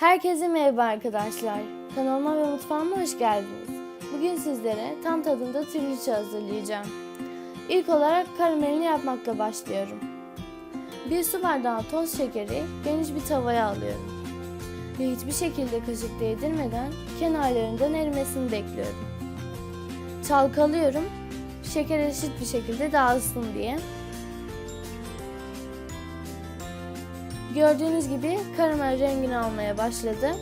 Herkese merhaba arkadaşlar. Kanalıma ve mutfağıma hoş geldiniz. Bugün sizlere tam tadında trileçe hazırlayacağım. İlk olarak karamelini yapmakla başlıyorum. Bir su bardağı toz şekeri geniş bir tavaya alıyorum. Ve hiçbir şekilde kaşık değdirmeden kenarlarından erimesini bekliyorum. Çalkalıyorum, şeker eşit bir şekilde dağılsın diye. Gördüğünüz gibi karamel rengini almaya başladı.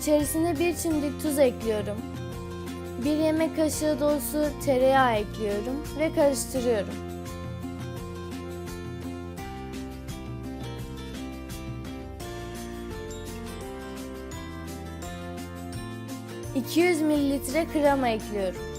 İçerisine bir çimdik tuz ekliyorum. Bir yemek kaşığı dolusu tereyağı ekliyorum ve karıştırıyorum. 200 mililitre krema ekliyorum.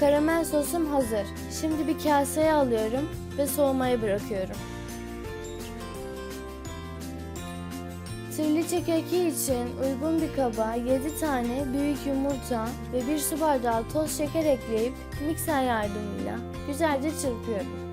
Karamel sosum hazır. Şimdi bir kaseye alıyorum ve soğumaya bırakıyorum. Trileçe keki için uygun bir kaba 7 tane büyük yumurta ve 1 su bardağı toz şeker ekleyip mikser yardımıyla güzelce çırpıyorum.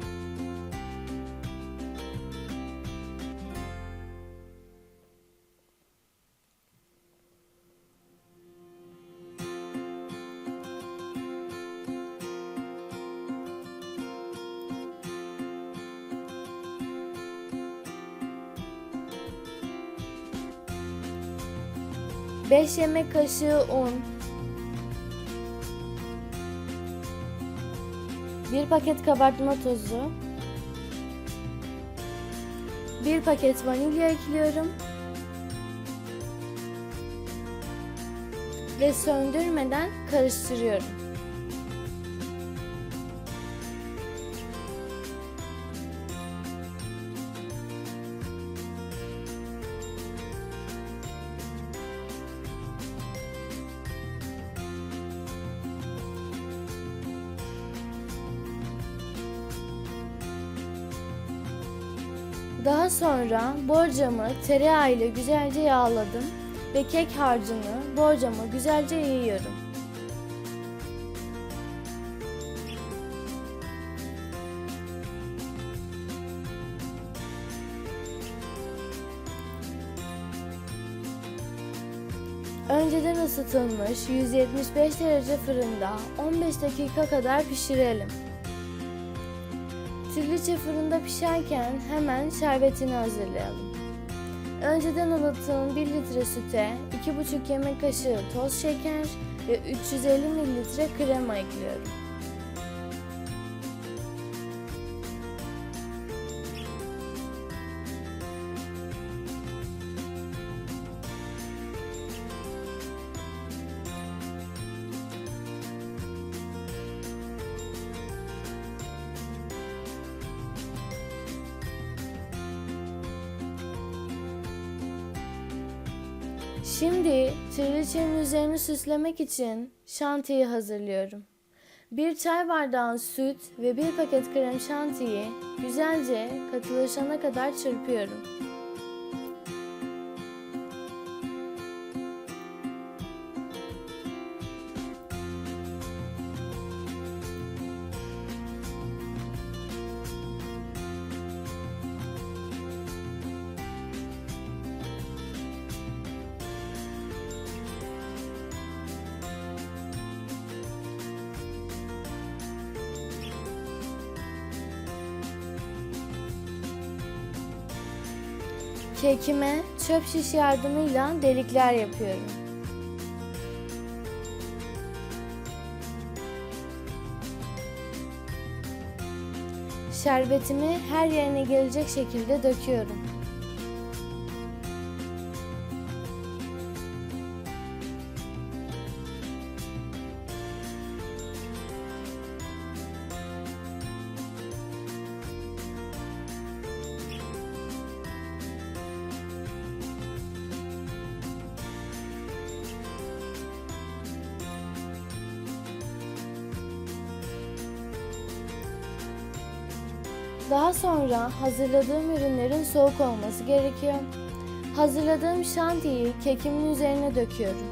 Beş yemek kaşığı un, bir paket kabartma tozu, bir paket vanilya ekliyorum. Ve söndürmeden karıştırıyorum. Daha sonra borcamı tereyağı ile güzelce yağladım ve kek harcını borcama güzelce yayıyorum. Önceden ısıtılmış 175 derece fırında 15 dakika kadar pişirelim. Trileçe fırında pişerken hemen şerbetini hazırlayalım. Önceden ılıttığım 1 litre süte 2,5 yemek kaşığı toz şeker ve 350 mililitre krema ekliyorum. Şimdi trileçenin üzerini süslemek için şantiyi hazırlıyorum. Bir çay bardağı süt ve bir paket krem şantiyi güzelce katılaşana kadar çırpıyorum. Kekime çöp şiş yardımıyla delikler yapıyorum. Şerbetimi her yerine gelecek şekilde döküyorum. Daha sonra hazırladığım ürünlerin soğuk olması gerekiyor. Hazırladığım şantiyi kekimin üzerine döküyorum.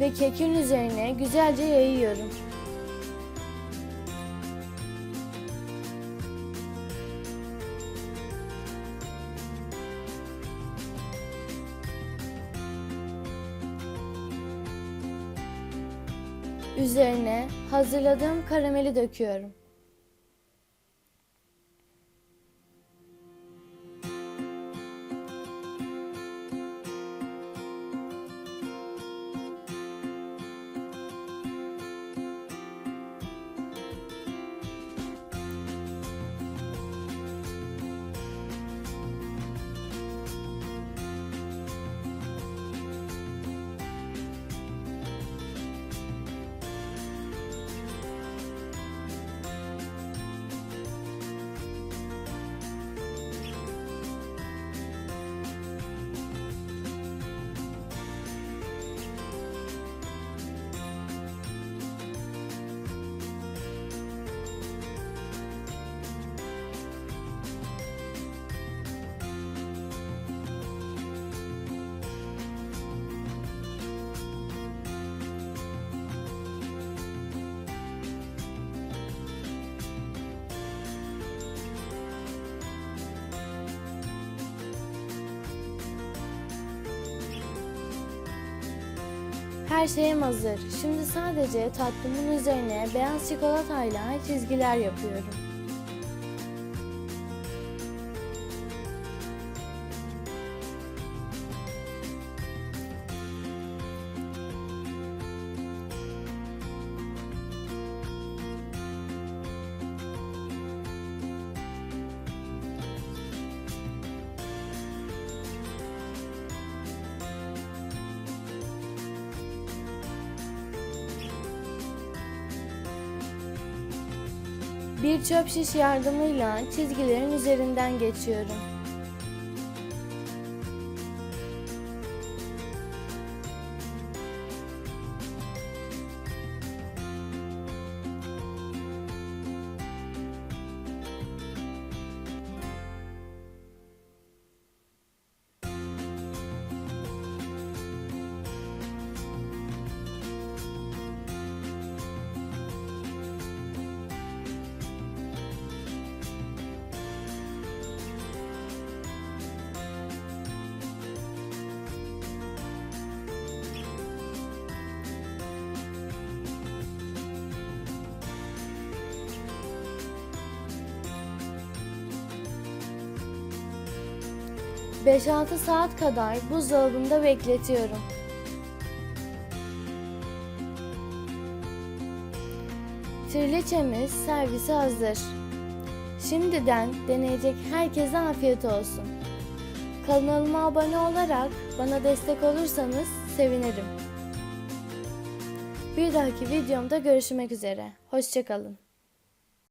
Ve kekin üzerine güzelce yayıyorum. Üzerine hazırladığım karameli döküyorum. Her şeyim hazır. Şimdi sadece tatlımın üzerine beyaz çikolatayla çizgiler yapıyorum. Bir çöp şiş yardımıyla çizgilerin üzerinden geçiyorum. ...5-6 saat kadar buzdolabında bekletiyorum. Trileçemiz servise hazır. Şimdiden deneyecek herkese afiyet olsun. Kanalıma abone olarak bana destek olursanız sevinirim. Bir dahaki videomda görüşmek üzere. Hoşçakalın.